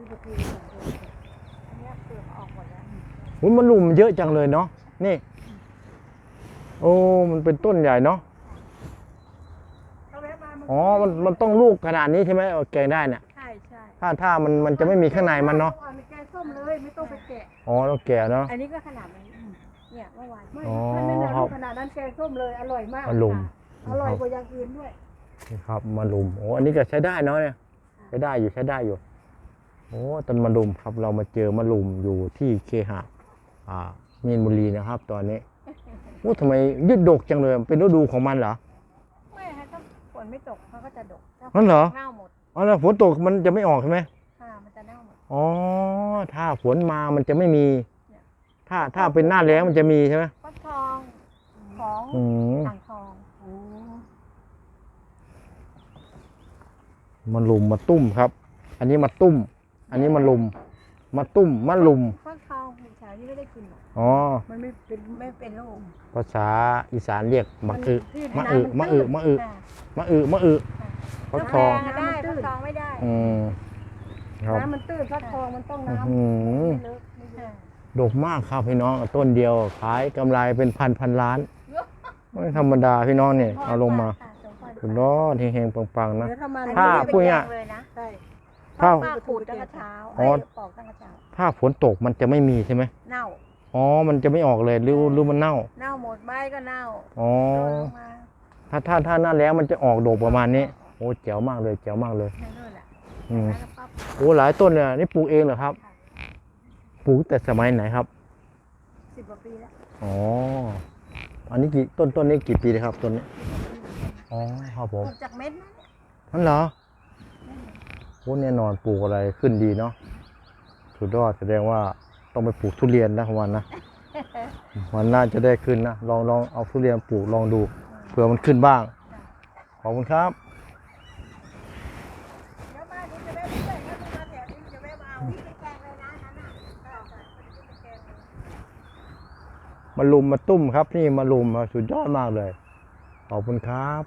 ที่ประตูเนี่ยอันเนี้ยเปลือกออกหมดแล้วอุ้ยมันลุมเยอะจังเลยเนาะนี่ โอ้มันเป็นต้นใหญ่เนาะถ้าแวะมามันอ๋อมันมันต้องลูกขนาดนี้ใช่ไหมเอาแกงได้เนี่ยใช่ใช่ถ้าถ้ามันมันจะไม่มีข้างในมันเนาะอในแกงส้มเลยไม่ต้องไปแกะอ๋อต้องแก่เนาะอันนี้ก็ขนาดนี้เนี่ยเมื่อวานไม่อ๋อถ้าไม่นานครับขนาดนั้นแกงส้มเลยอร่อยมากมันลุมอร่อยกว่าอย่างอื่นด้วยนี่ครับมาลุมโอ้อันนี้ก็ใช้ได้เนาะเนี่ยใช้ได้อยู่ใช้ได้อยู่ โอ้ต้นมะลุมครับเรามาเจอมะลุมอยู่ที่เคหะอ่ามีนบุรีนะครับ ตอนนี้โอ้ทำไมยืดดกจังเลย เป็นฤดูของมันเหรอไม่ฮะถ้าฝนไม่ตกเขาก็จะดกถ้าฝนั่นเหรอเน่าหมดอ๋อแล้วฝนตกมันจะไม่ออกใช่ไหมค่ะมันจะเน่าหมด อ๋อถ้าฝนมามันจะไม่มีถ้าถ้าเป็นหน้าแล้งมันจะมีใช่ไหมฟักทองของอืมอ่างทองโอ้มาลุมมาตุ้มครับ อันนี้มาตุ้ม อันนี้มาลุมมาตุ้มมาลุมฟักทองมีแถวนี้ไม่ได้กินหรอกอ๋อ มันไม่เป็นไม่เป็นโรคภาษาอีสานเรียกมะอึที่มะน้ำอึมันมะอึตื้นมะอึค่ะมะอึมะอึฟักทองแดงอะได้ฟักทองไม่ได้อืมครับน้ำมันตื้นฟักทองมันต้องอื้อน้ำหือไม่เลอะไม่เยค่ะอะดกมากครับพี่น้องต้นเดียว ขายกำไรเป็นพันพันล้านไม่ธรรมดาพี่น้องเนี่ยเอาลงมาค่ะสมพรคุณรอดเฮงๆปังๆนะ เดี๋ยวถ้ามันอันถ้านี้พูดง่ายเป็นแดงเลยนะใช่ ถ้า ป้าขูดตั้งแต่เช้าอ๋อ ให้ปอกตั้งแต่เช้า ถ้าฝนตกมันจะไม่มีใช่ไหมเน่า อ๋อ มันจะไม่ออกเลยหรือหรือมันเน่า เน่าหมดใบก็เน่าอ๋อ โดนลงมาถ้าถ้าถ้าหน้าแล้งมันจะออกดกประมาณนี้ โอ้แจ๋วมากเลยแจ๋วมากเลยนั่นนู่นแหละอืม แล้วก็ปั๊บโอ้หลายต้นเลยนี่ปลูกเองเหรอครับ ปลูกแต่สมัยไหนครับ สิบกว่าปีแล้วอ๋อ อันนี้กี่ต้นต้นนี้กี่ปีเลยครับต้นนี้ อ๋อครับผปมลูกจากเม็ดนะเนี่ยนั่นเหรอ โอ้แน่นอนปลูกอะไรขึ้นดีเนาะสุดยอดแสดงว่าต้องไปปลูกทุเรียนนะวันนะมันน่าจะได้ขึ้นนะลองลองเอาทุเรียนปลูกลองดูเผื่อมันขึ้นบ้าง ขอบคุณครับมาเดี๋ยวจะแวะด้วยถ้าคุณมาแถวนี้จะแวะมาเอาพี่ไปแกงเลยนะนั่นน่ะค่ะค่ะพี่ไปแกงเลยมาลุมมาตุ้มครับ นี่มาลุมสุดยอดมากเลย ขอบคุณครับ